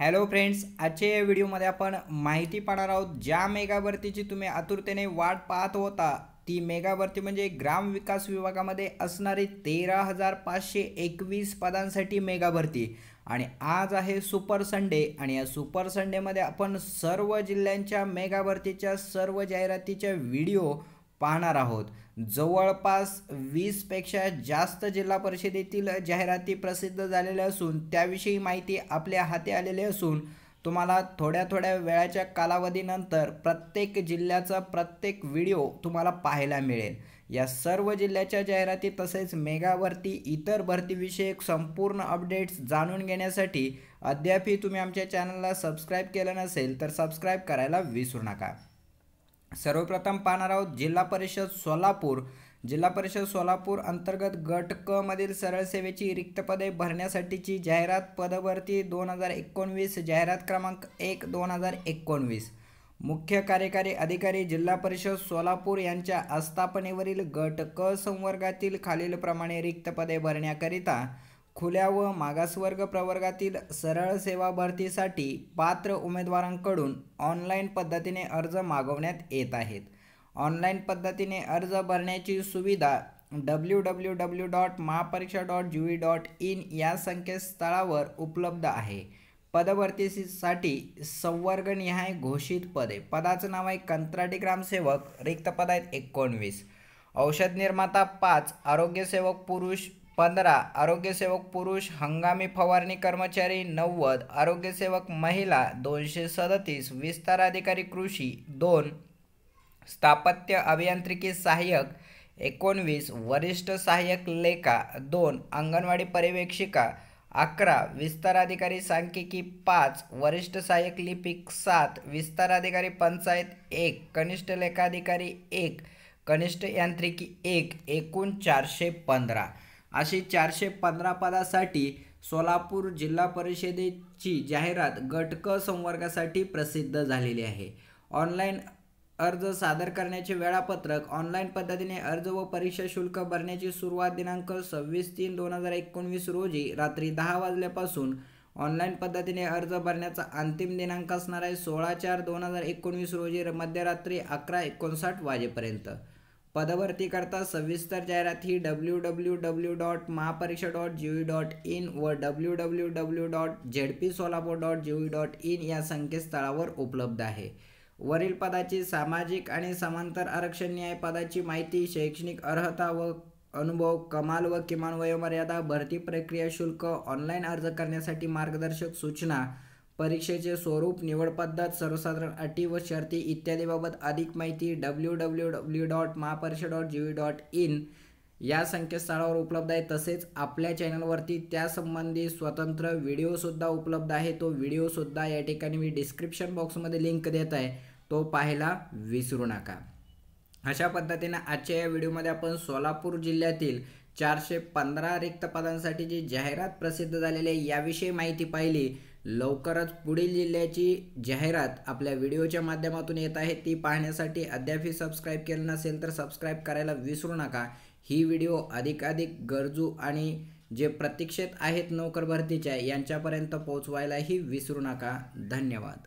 Hello friends आजच्या या व्हिडिओमध्ये आपण माहिती पाहणार आहोत ज्या मेगा भरतीची तुम्ही आतुरतेने वाट पाहत होता ती मेगा भरती म्हणजे ग्राम विकास विभागामध्ये असणारी तेरा हजार पाचशे एकवीस पदांसाठी मेगा भरती आणि आज आहे सुपर संडे आणि या सुपर संडेमध्ये आपण सर्व जिल्ह्यांच्या मेगा भरतीच्या सर्व जाहिरातीच्या व्हिडिओ पाहणार आहोत. जवळपास वीसपेक्षा जास्त जिल्हा परिषदेतील जाहिराती प्रसिद्ध झालेल्या असून त्याविषयी माहिती आपल्या हाती आलेली असून तुम्हाला थोड्या थोड्या वेळाच्या कालावधीनंतर प्रत्येक जिल्ह्याचा प्रत्येक व्हिडिओ तुम्हाला पाहायला मिळेल. या सर्व जिल्ह्याच्या जाहिराती तसेच मेगावरती इतर भरतीविषयक संपूर्ण अपडेट्स जाणून घेण्यासाठी अद्यापही तुम्ही आमच्या चॅनलला सबस्क्राईब केलं नसेल तर सबस्क्राईब करायला विसरू नका. सर्वप्रथम पाहणार आहोत जिल्हा परिषद सोलापूर. जिल्हा परिषद सोलापूर अंतर्गत गट क मधील सरळ सेवेची रिक्त पदे भरण्यासाठीची जाहिरात पदभरती दोन हजार एकोणवीस जाहिरात क्रमांक एक दोन हजार एकोणवीस. मुख्य कार्यकारी अधिकारी जिल्हा परिषद सोलापूर यांच्या आस्थापनेवरील गट क संवर्गातील खालीलप्रमाणे रिक्त पदे भरण्याकरिता खुल्या व मागासवर्ग प्रवर्गातील सरळ सेवा भरतीसाठी पात्र उमेदवारांकडून ऑनलाईन पद्धतीने अर्ज मागवण्यात येत आहेत. ऑनलाईन पद्धतीने अर्ज भरण्याची सुविधा W W W dot Mahapariksha dot G V dot in या संकेतस्थळावर उपलब्ध आहे. पदभरतीसाठी संवर्गनिहाय घोषित पदे. पदाचं नाव आहे कंत्राटी ग्रामसेवक. रिक्त पद आहेत एकोणवीस. औषध निर्माता पाच. आरोग्यसेवक पुरुष पंधरा आरोग्यसेवक पुरुष हंगामी फवारणी कर्मचारी नव्वद आरोग्यसेवक महिला दोनशे सदतीस विस्तार अधिकारी कृषी दोन स्थापत्य अभियांत्रिकी सहाय्यक एकोणवीस वरिष्ठ सहाय्यक लेखा दोन अंगणवाडी पर्यवेक्षिका अकरा विस्तार अधिकारी सांख्यिकी पाच वरिष्ठ सहाय्यक लिपिक सात विस्तार अधिकारी पंचायत एक कनिष्ठ लेखाधिकारी एक कनिष्ठ यांत्रिकी एक एकूण चारशे पंधरा. अशी चारशे पंधरा पदासाठी सोलापूर जिल्हा परिषदेची जाहिरात गटक संवर्गासाठी प्रसिद्ध झालेली आहे. ऑनलाईन अर्ज सादर करण्याचे वेळापत्रक ऑनलाईन पद्धतीने अर्ज व परीक्षा शुल्क भरण्याची सुरुवात दिनांक सव्वीस तीन दोन हजार एकोणवीस रोजी रात्री दहा वाजल्यापासून ऑनलाईन पद्धतीने अर्ज भरण्याचा अंतिम दिनांक असणार आहे सोळा चार दोन हजार एकोणवीस रोजी मध्यरात्री अकरा एकोणसाठ वाजेपर्यंत. पदभरतीकरता सविस्तर जाहिरात ही W W W dot Mahapariksha dot G E dot in व W W W dot Z P Solapur dot G V dot in या संकेतस्थळावर उपलब्ध आहे. वरील पदाची सामाजिक आणि समांतर आरक्षण न्याय पदाची माहिती शैक्षणिक अर्हता व अनुभव कमाल व किमान वयोमर्यादा भरती प्रक्रिया शुल्क ऑनलाईन अर्ज करण्यासाठी मार्गदर्शक सूचना परीक्षेचे स्वरूप निवड पद्धत सर्वसाधारण अटी व शर्ती इत्यादीबाबत अधिक माहिती W W W dot Mahapariksha dot G V dot in या संकेतस्थळावर उपलब्ध आहे. तसेच आपल्या चॅनलवरती त्यासंबंधी स्वतंत्र व्हिडिओसुद्धा उपलब्ध आहे. तो व्हिडिओसुद्धा या ठिकाणी मी डिस्क्रिप्शन बॉक्समध्ये लिंक देत आहे. तो पाहायला विसरू नका. अशा पद्धतीने आजच्या या व्हिडिओमध्ये आपण सोलापूर जिल्ह्यातील चारशे पंधरा रिक्त पदांसाठी जी जाहिरात प्रसिद्ध झालेली आहे याविषयी माहिती पाहिली. लवकरच पुढील जिल्ह्याची जाहिरात आपल्या व्हिडिओच्या माध्यमातून येत आहे. ती पाहण्यासाठी अद्यापही सबस्क्राईब केलं नसेल तर सबस्क्राईब करायला विसरू नका. ही व्हिडिओ अधिकाधिक गरजू आणि जे प्रतीक्षेत आहेत नोकर भरतीच्या यांच्यापर्यंत पोहोचवायलाही विसरू नका. धन्यवाद.